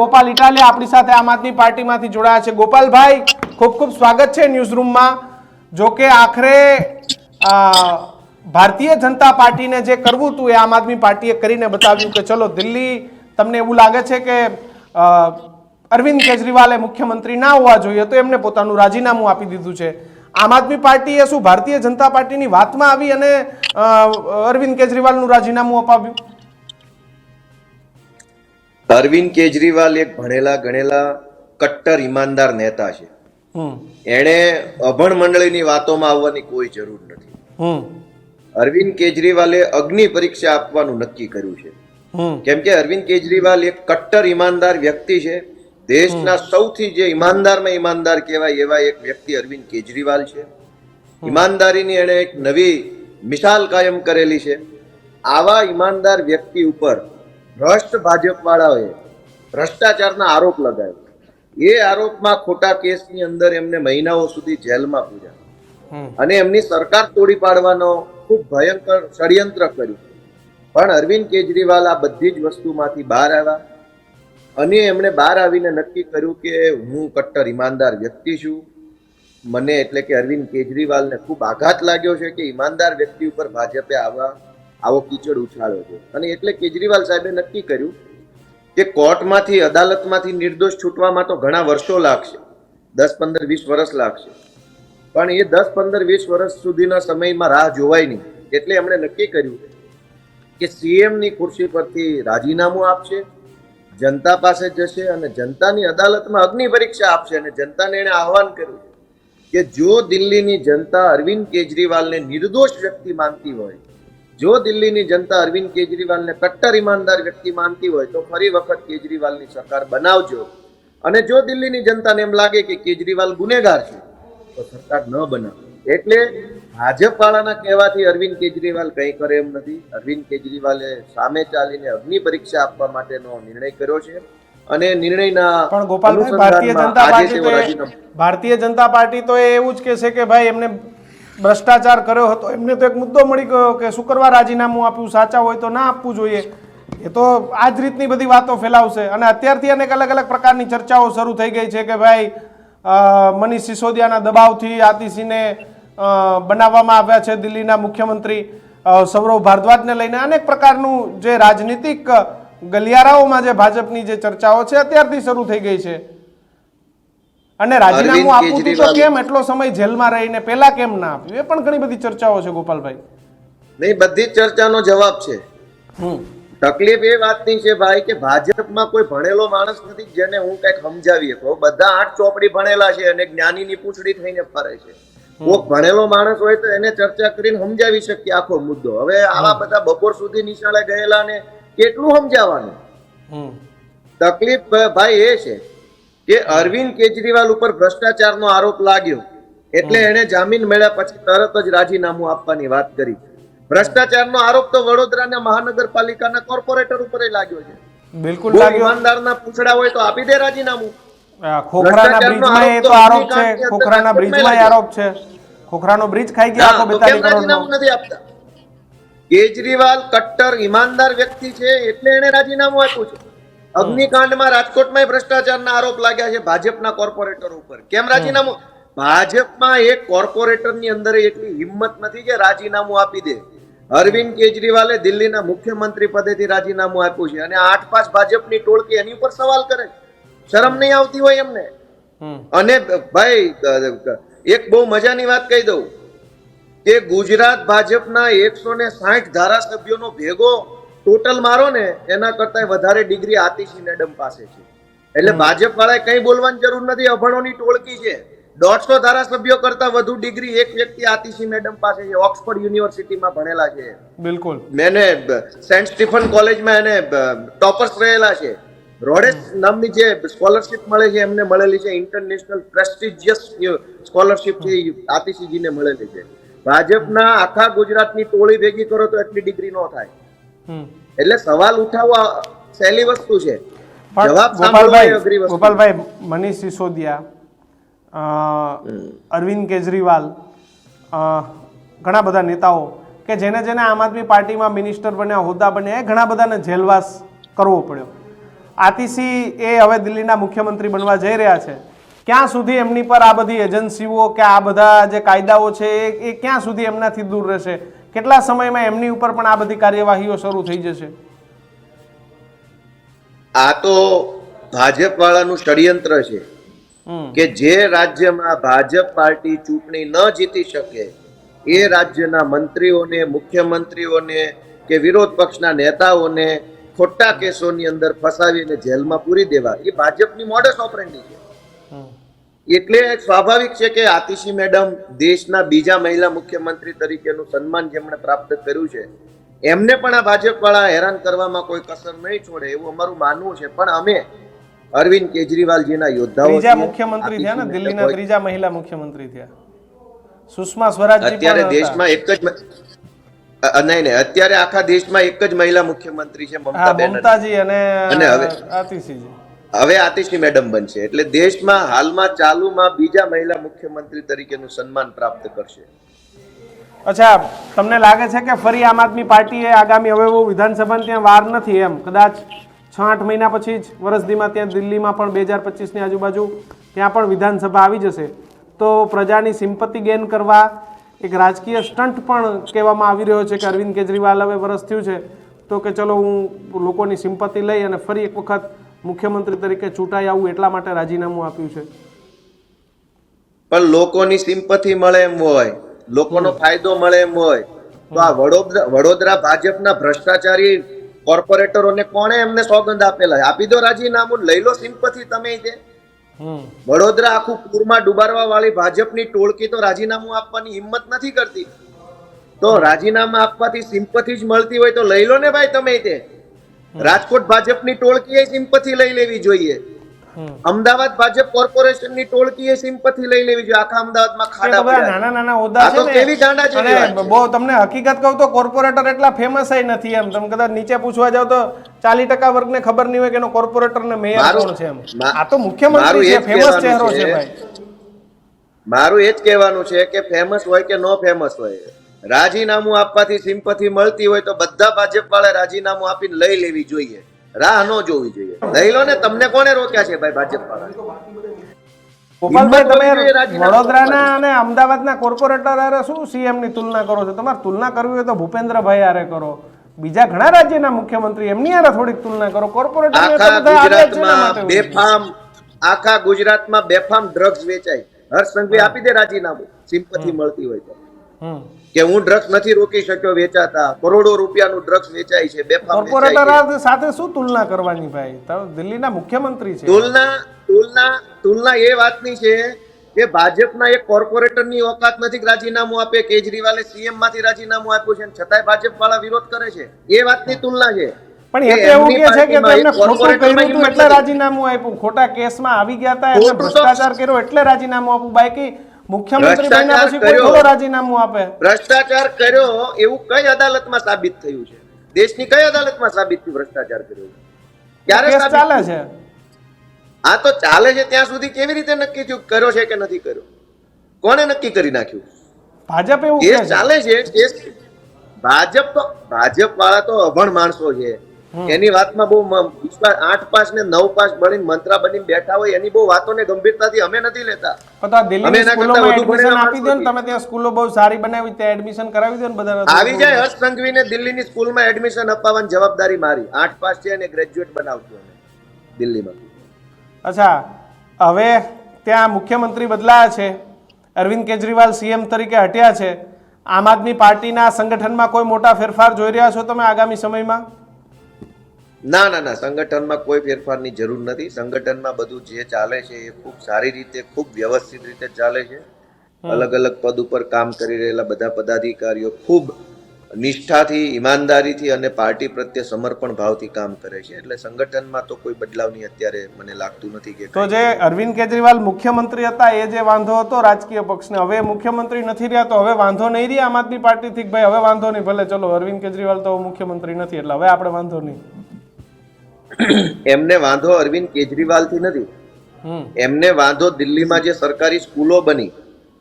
ગોપાલ ઇટાલિયા આપણી સાથે આમ આદમી પાર્ટીમાંથી જોડાયા છે. ગોપાલભાઈ, ખૂબ ખૂબ સ્વાગત છે ન્યૂઝ રૂમમાં જો કે આખરે ભારતીય જનતા પાર્ટીને જે કરવું હતું એ આમ આદમી પાર્ટીએ કરીને બતાવ્યું કે ચલો દિલ્હી તમને એવું લાગે છે કે અરવિંદ કેજરીવાલે મુખ્યમંત્રી ના હોવા જોઈએ તો એમને પોતાનું રાજીનામું આપી દીધું છે. આમ આદમી પાર્ટીએ શું ભારતીય જનતા પાર્ટીની વાતમાં આવી અને અરવિંદ કેજરીવાલનું રાજીનામું અપાવ્યું? અરવિંદ કેજરીવાલ એક ભણેલા ગણેલા કટ્ટર ઈમાનદાર નેતા છે. એણે અભણ મંડળીની વાતોમાં આવવાની કોઈ જરૂર નથી. અરવિંદ કેજરીવાલે અગ્નિ પરીક્ષા આપવાનું નક્કી કર્યું છે. કેમ કે અરવિંદ કેજરીવાલ એક કટ્ટર ઈમાનદાર વ્યક્તિ છે. દેશના સૌથી જે ઈમાનદારમાં ઈમાનદાર કહેવાય એવા એક વ્યક્તિ અરવિંદ કેજરીવાલ છે. ઈમાનદારીની એણે એક નવી મિસાલ કાયમ કરેલી છે. આવા ઈમાનદાર વ્યક્તિ ઉપર ભ્રષ્ટ ભાજપ વાળાઓએ ભ્રષ્ટાચારના આરોપ લગાવ્યો. એ આરોપમાં ખોટા કેસની અંદર એમને મહિનાઓ સુધી જેલમાં પૂર્યા. અને એમની સરકાર તોડી પાડવાનો ખૂબ ભયંકર ષડયંત્ર કર્યું. પણ અરવિંદ કેજરીવાલ આ બધી જ વસ્તુમાંથી બહાર આવ્યા. અને એમણે બહાર આવીને નક્કી કર્યું કે હું કટ્ટર ઈમાનદાર વ્યક્તિ છું. મને એટલે કે અરવિંદ કેજરીવાલને ખૂબ આઘાત લાગ્યો છે કે ઈમાનદાર વ્યક્તિ ઉપર ભાજપે આવા આવો કીચડ ઉછાળ્યો છે. અને એટલે કેજરીવાલ સાહેબે નક્કી કર્યું કે કોર્ટમાંથી, અદાલતમાંથી નિર્દોષ છૂટવામાં તો ઘણા વર્ષો લાગશે. દસ, પંદર, વીસ વર્ષ લાગશે. પણ એ દસ, પંદર, વીસ વર્ષ સુધીના સમયમાં રાહ જોવાય નહીં. એટલે એમણે નક્કી કર્યું કે સીએમની ખુરશી પરથી રાજીનામું આપશે, જનતા પાસે જશે અને જનતાની અદાલતમાં અગ્નિ પરીક્ષા આપશે. અને જનતાને એણે આહવાન કર્યું કે જો દિલ્હીની જનતા અરવિંદ કેજરીવાલને નિર્દોષ વ્યક્તિ માનતી હોય જો દિલ્હીની જનતા અરવિંદ કેજરીવાલને કટ્ટર ઈમાનદાર વ્યક્તિ માનતી હોય તો ફરી વખત કેજરીવાલની સરકાર બનાવજો. અને જો દિલ્હીની જનતાને એમ લાગે કે કેજરીવાલ ગુનેગાર છે તો સરકાર ન બનાવે. એટલે ભાજપ વાળાના કહેવાથી અરવિંદ કેજરીવાલ કંઈ કરે એમ નથી. અરવિંદ કેજરીવાલે સામે ચાલીને અગ્નિ પરીક્ષા આપવા માટેનો નિર્ણય કર્યો છે. અને નિર્ણયના પણ ગોપાલભાઈ ભારતીય જનતા પાર્ટી ભારતીય જનતા પાર્ટી તો એવું જ કહેશે કે ભાઈ એમને ભ્રષ્ટાચાર કર્યો હતો, એમને તો એક મુદ્દો મળી ગયો કે શુક્રવાર રાજીનામું આપ્યું, સાચા હોય તો ના આપવું જોઈએ. એ તો આ જ રીતની બધી વાતો ફેલાવશે. અને અત્યારથી અનેક અલગ અલગ પ્રકારની ચર્ચાઓ શરૂ થઈ ગઈ છે કે ભાઈ મનીષ સિસોદિયાના દબાવથી આતિશીને બનાવવામાં આવ્યા છે દિલ્હીના મુખ્યમંત્રી સૌરવ ભારદ્વાજને લઈને અનેક પ્રકારનું જે રાજનીતિક ગલિયારાઓમાં જે ભાજપની જે ચર્ચાઓ છે, અત્યારથી શરૂ થઈ ગઈ છે. અને રાજીનામું આપવું હતું તો કેમ એટલો સમય જેલમાં રહીને? પેલા કેમ ના આપ્યું? એ પણ ઘણી બધી ચર્ચાઓ છે ગોપાલભાઈ. નહીં બધી જ ચર્ચાનો જવાબ છે. તકલીફ એ વાતની છે ભાઈ કે ભાજપમાં કોઈ ભણેલો માણસ નથી જેને હું કંઈક સમજાવી શકું બધા આઠ ચોપડી ભણેલા છે અને જ્ઞાનીની પૂંછડી થઈને ફરે છે. કોક ભણેલો માણસ હોય તો એને ચર્ચા કરીને સમજાવી શકીએ આખો મુદ્દો. હવે આવા બધા બપોર સુધી નિશાળે ગયેલા ને કેટલું સમજાવવાનું? તકલીફ ભાઈ એ છે. કે અરવિંદ કેજરીવાલ ઉપર ભ્રષ્ટાચારનો આરોપ લાગ્યો એટલે એણે જામીન મળ્યા પછી તરત જ રાજીનામું આપવાની વાત કરી ભ્રષ્ટાચારનો આરોપ તો વડોદરાના મહાનગરપાલિકાના કોર્પોરેટર ઉપર લાગ્યો છે. બિલકુલ ઈમાનદારના પૂછડા હોય તો આપી દે રાજીનામું. ખોખરાના બ્રિજમાં એ તો આરોપ છે. ખોખરાના બ્રિજમાં આરોપ છે. ખોખરાનો બ્રિજ ખાઈ ગયા આખો હા, તો કેમ બેતાલીસ રાજીનામું કરોડનો નથી આપતા? કેજરીવાલ કટ્ટર ઈમાનદાર વ્યક્તિ છે એટલે એને રાજીનામું આપ્યું છે. અગ્નિકાંડમાં રાજકોટમાં ભ્રષ્ટાચારના આરોપ લાગ્યા છે ભાજપના કોર્પોરેટર ઉપર. કેમ રાજીનામું? ભાજપમાં એક કોર્પોરેટરની અંદર એટલી હિંમત નથી કે રાજીનામું આપી દે. અરવિંદ કેજરીવાલે દિલ્હીના મુખ્યમંત્રી પદેથી રાજીનામું આપ્યું છે અને આઠ પાંચ ભાજપની ટોળકી એની ઉપર સવાલ કરે શરમ નહીં આવતી હોય એમને. અને ભાઈ એક બહુ મજાની વાત કહી દઉં કે ગુજરાત ભાજપના એકસો ને સાઠ ધારાસભ્યોનો ભેગો ટોટલ મારો ને એના કરતા વધારે ડિગ્રી આતિશી મેડમ પાસે છે. એટલે ભાજપ વાળાએ કઈ બોલવાની જરૂર નથી અભણોની ટોળકી છે. દોઢસો ધારાસભ્યો કરતા વધુ ડિગ્રી એક વ્યક્તિ આતિશી મેડમ પાસે છે ઓક્સફર્ડ યુનિવર્સિટીમાં ભણેલા છે. બિલકુલ. મેને સેન્ટ સ્ટીફન કોલેજમાં એને ટોપર્સ રહેલા છે. રોડેસ નામની જે સ્કોલરશિપ મળે છે એમને મળેલી છે ઇન્ટરનેશનલ પ્રેસ્ટિજિયસ સ્કોલરશિપ છે આતિશીજીને મળેલી છે. ભાજપના આખા ગુજરાતની ટોળી ભેગી કરો તો એટલી ડિગ્રી ન થાય. એટલે સવાલ ઉઠાવવા સહેલી વસ્તુ છે. જવાબ ગોપાલભાઈ ગોપાલભાઈ મનીષ સિસોદિયા અરવિંદ કેજરીવાલ ઘણા બધા નેતાઓ કે જેને જેને આમ આદમી પાર્ટીમાં મિનિસ્ટર બન્યા હોદ્દા બન્યા એ ઘણા બધાને જેલવાસ કરવો પડ્યો. આતિશી એ હવે દિલ્હીના મુખ્યમંત્રી બનવા જઈ રહ્યા છે. ક્યાં સુધી એમની પર આ બધી એજન્સીઓ કે આ બધા જે કાયદાઓ છે એ એ ક્યાં સુધી એમનાથી દૂર રહેશે? કેટલા સમયમાં એમની ઉપર પણ આ બધી કાર્યવાહીઓ શરૂ થઈ જશે આ તો ભાજપ વાળાનું ષડયંત્ર છે કે જે રાજ્યમાં ભાજપ પાર્ટી ચૂંટણી ન જીતી શકે એ રાજ્યના મંત્રીઓને મુખ્યમંત્રીઓને કે વિરોધ પક્ષના નેતાઓને ખોટા કેસોની અંદર ફસાવીને જેલમાં પૂરી દેવા એ ભાજપની મોડસ ઓપરેન્ડી છે. એટલે સ્વાભાવિક છે કે આતિશી મેડમ દેશના બીજા મહિલા મુખ્યમંત્રી તરીકેનું સન્માન જેમણે પ્રાપ્ત કર્યું છે એમને પણ આ ભાજપવાળા હેરાન કરવામાં કોઈ કસર નહીં છોડે એવું અમારું માનવું છે. પણ અમે અરવિંદ કેજરીવાલજીના યોદ્ધાઓ ત્રીજા મુખ્યમંત્રી થયા ને દિલ્હીના ત્રીજા મહિલા મુખ્યમંત્રી થયા. સુષ્મા સ્વરાજ અત્યારે. દેશમાં એક જ નહીં નહીં અત્યારે આખા દેશમાં એક જ મહિલા મુખ્યમંત્રી છે મમતા બેનર્જી. અને આતિશીજી. હવે આતિશી મેડમ બનશે, એટલે દેશમાં હાલમાં ચાલુમાં બીજા મહિલા મુખ્યમંત્રી તરીકેનું સન્માન પ્રાપ્ત કરશે. અચ્છા, તમને લાગે છે કે ફરી આમ આદમી પાર્ટીએ આગામી હવે એવું વિધાનસભાની ત્યાં વાર નથી એમ? કદાચ છ આઠ મહિના પછી જ વરસદીમાં ત્યાં દિલ્હીમાં પણ બે હજાર પચીસની આજુબાજુ ત્યાં પણ વિધાનસભા આવી જશે. તો પ્રજાની સિમ્પતિ ગેન કરવા એક રાજકીય સ્ટન્ટ પણ કહેવામાં આવી રહ્યો છે કે અરવિંદ કેજરીવાલ હવે વરસ થયું છે. તો કે ચલો હું લોકોની સિમ્પતિ લઈ અને ફરી એક વખત મુખ્યમંત્રી તરીકે ચૂંટાઈ આવું એટલા માટે રાજીનામું આપ્યું છે. પણ લોકોની સિમ્પથી મળે એમ હોય લોકોનો ફાયદો મળે એમ હોય તો આ વડોદરા વડોદરા ભાજપના ભ્રષ્ટાચારી કોર્પોરેટરોને કોણે એમને સોગંદ આપેલા? આપી દો રાજીનામું લઈ લો સિમ્પથી તમે તે. વડોદરા આખું પૂરમાં ડુબાડવા વાળી ભાજપની ટોળકી તો રાજીનામું આપવાની હિંમત નથી કરતી. તો રાજીનામા આપવાથી સિમ્પથી જ મળતી હોય તો લઈ લો ને ભાઈ તમે તે. રાજકોટ ભાજપની ટોળકીએ સિમ્પથી લઈ લેવી જોઈએ. અમદાવાદ ભાજપ કોર્પોરેશનની ટોળકીએ સિમ્પથી લઈ લેવી જોઈએ. આખા અમદાવાદમાં ખાડા પડ્યા નાના નાના હોદ્દા છે તો કેવી ગાંડા છે. બહુ તમને હકીકત કહું તો કોર્પોરેટર એટલા ફેમસ નથી એમ. તમે કદાચ નીચે પૂછવા જાવ તો ચાલીસ ટકા વર્ગને ખબર નહીં હોય કે એનો કોર્પોરેટર ને મેયર કોણ છે એમ. આ તો મુખ્યમંત્રી છે ફેમસ ચહેરો છે. ભાઈ. મારું એ જ કહેવાનું છે કે ફેમસ હોય કે નો ફેમસ હોય. રાજીનામું આપવાથી સિમ્પથી મળતી હોય તો બધા ભાજપ વાળા રાજીનામું આપીને લઈ લેવી જોઈએ. રાહ ન જોવી જોઈએ. લઈ લો ને તમને કોને રોક્યા છે ભાઈ ભાજપ વાળા વડોદરાના અને અમદાવાદના કોર્પોરેટર આરે શું સીએમની તુલના કરો છો? તમારે તુલના કરવી હોય તો ભૂપેન્દ્રભાઈ આરે કરો. બીજા ઘણા રાજ્યના મુખ્યમંત્રી એમની આરે થોડીક તુલના કરો. કોર્પોરેટર આખા ગુજરાતમાં બેફામ આખા ગુજરાતમાં બેફામ ડ્રગ્સ વેચાય. હર્ષ સંઘવી આપી દે રાજીનામું. સિમ્પથી મળતી હોય તો. કે હું ડ્રગ્સ નથી રોકી શક્યો વેચાતા કરોડો રૂપિયાનું ડ્રગ્સ વેચાય છે બેફામ કોર્પોરેટર સાથે શું તુલના કરવાની ભાઈ? તમે દિલ્હીના મુખ્યમંત્રી છે. તુલના તુલના તુલના એ વાતની છે કે ભાજપના એક કોર્પોરેટરની ઓકાત નથી રાજીનામું આપે કેજરીવાલે સીએમમાંથી રાજીનામું આપ્યું છે છતાંય ભાજપ વાળા વિરોધ કરે છે. એ વાતની તુલના છે. પણ એ એવું કે છે કે તેમને ખોટું કર્યું હતું એટલે રાજીનામું આપ્યું. ખોટા કેસમાં આવી ગયા હતા એટલે ભ્રષ્ટાચાર કર્યો એટલે રાજીનામું આપ્યું બાકી મુખ્યમંત્રી બન્યા પછી કોઈ થોડો રાજીનામું આપે? ભ્રષ્ટાચાર કર્યો એવું કઈ અદાલતમાં સાબિત થયું છે? દેશની કઈ અદાલતમાં સાબિત થયું ભ્રષ્ટાચાર કર્યો ક્યારે ચાલે છે? આ તો ચાલે છે ત્યાં સુધી કેવી રીતે નક્કી થયું? કર્યો છે કે નથી કર્યો? કોણે નક્કી કરી નાખ્યું? ભાજપ એવું કેસ ચાલે છે ભાજપ તો ભાજપ વાળા તો અભણ માણસો છે. એની વાતમાં બહુ વિશ્વાસ આઠ પાસ ને નવ પાસ બની મંત્રા બની બેઠા હોય એની બહુ વાતોને ગંભીરતાથી અમે નથી લેતા. તો આ દિલ્હીની કરતાં સ્કૂલોમાં એડમિશન આપી દો ને તમે ત્યાં સ્કૂલો બહુ સારી બનાવી ત્યાં એડમિશન કરાવી દો ને બધા આવી જાય હર્ષ સંઘવીને દિલ્હીની સ્કૂલમાં એડમિશન અપાવવાની જવાબદારી મારી. આઠ પાસ છે અને ગ્રેજ્યુએટ બનાવજો અમે દિલ્હીમાં. અચ્છા હવે ત્યાં મુખ્યમંત્રી બદલાયા છે. અરવિંદ કેજરીવાલ સીએમ તરીકે હટ્યા છે. આમ આદમી પાર્ટીના સંગઠનમાં કોઈ મોટા ફેરફાર જોઈ રહ્યા છો તમે આગામી સમયમાં? ના ના ના સંગઠનમાં કોઈ ફેરફારની જરૂર નથી. સંગઠનમાં બધું જે ચાલે છે એ ખૂબ સારી રીતે ખૂબ વ્યવસ્થિત રીતે ચાલે છે. અલગ અલગ પદ ઉપર કામ કરી રહેલા બધા પદાધિકારીઓ ખૂબ નિષ્ઠાથી ઈમાનદારીથી અને પાર્ટી પ્રત્યે સમર્પણ ભાવથી કામ કરે છે. એટલે સંગઠનમાં તો કોઈ બદલાવની અત્યારે મને લાગતું નથી કે તો જે અરવિંદ કેજરીવાલ મુખ્યમંત્રી હતા એ જે વાંધો હતો રાજકીય પક્ષને હવે મુખ્યમંત્રી નથી રહ્યા તો હવે વાંધો નહીં રહી આમ આદમી પાર્ટીથી ભાઈ હવે વાંધો નહીં ભલે ચલો અરવિંદ કેજરીવાલ તો મુખ્યમંત્રી નથી એટલે હવે આપણે વાંધો નહીં. એમને વાંધો અરવિંદ કેજરીવાલથી નથી. એમને વાંધો દિલ્હીમાં જે સરકારી સ્કૂલો બની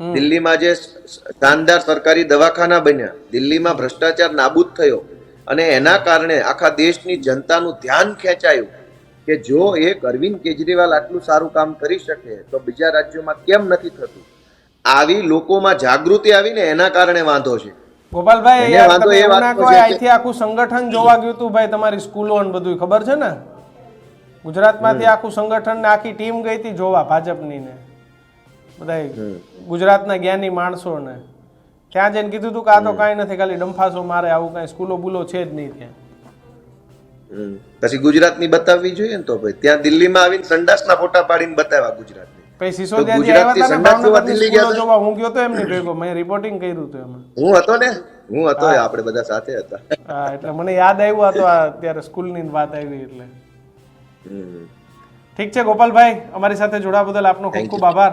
દિલ્હીમાં જે શાનદાર સરકારી દવાખાના બન્યા દિલ્હીમાં ભ્રષ્ટાચાર નાબૂદ થયો અને એના કારણે આખા દેશની જનતાનું ધ્યાન ખેંચાયું કે જો એક અરવિંદ કેજરીવાલ આટલું સારું કામ કરી શકે તો બીજા રાજ્યોમાં કેમ નથી થતું? આવી લોકોમાં જાગૃતિ આવીને એના કારણે વાંધો છે. ગોપાલભાઈ યાર તમે એવું ના કહો અહીંથી આખું સંગઠન જોવા ગયું હતું ભાઈ તમારી સ્કૂલો અને બધું ખબર છે ને? ગુજરાતમાંથી આખું સંગઠન ને આખી ટીમ ગઈ હતી જોવા ભાજપની ને. બધા ગુજરાતના જ્ઞાની માણસો ને. ત્યાં જઈને કીધું હતું કે આ તો કાંઈ નથી ખાલી ડંફાસો મારે આવું કાંઈ સ્કૂલો બુલો છે જ નહીં ત્યાં. પછી ગુજરાતની બતાવવી જોઈએ ને તો ભાઈ. ત્યાં દિલ્હીમાં આવીને સંડાસના ફોટા પાડીને બતાવ્યા ગુજરાતની. પછી સિસોદિયાજી ગુજરાતથી આવ્યા હતા ને જોવા દિલ્હી ગયા જોવા હું ગયો તો એમની ભેગો. મેં રિપોર્ટિંગ કર્યું હતું એમાં. હું હતો ને? હું હતો આપણે બધા સાથે હતા. હા એટલે મને યાદ આવ્યું હતું આ અત્યારે સ્કૂલની વાત આવી એટલે. ઠીક છે ગોપાલભાઈ અમારી સાથે જોડાવા બદલ આપનો ખૂબ ખૂબ આભાર.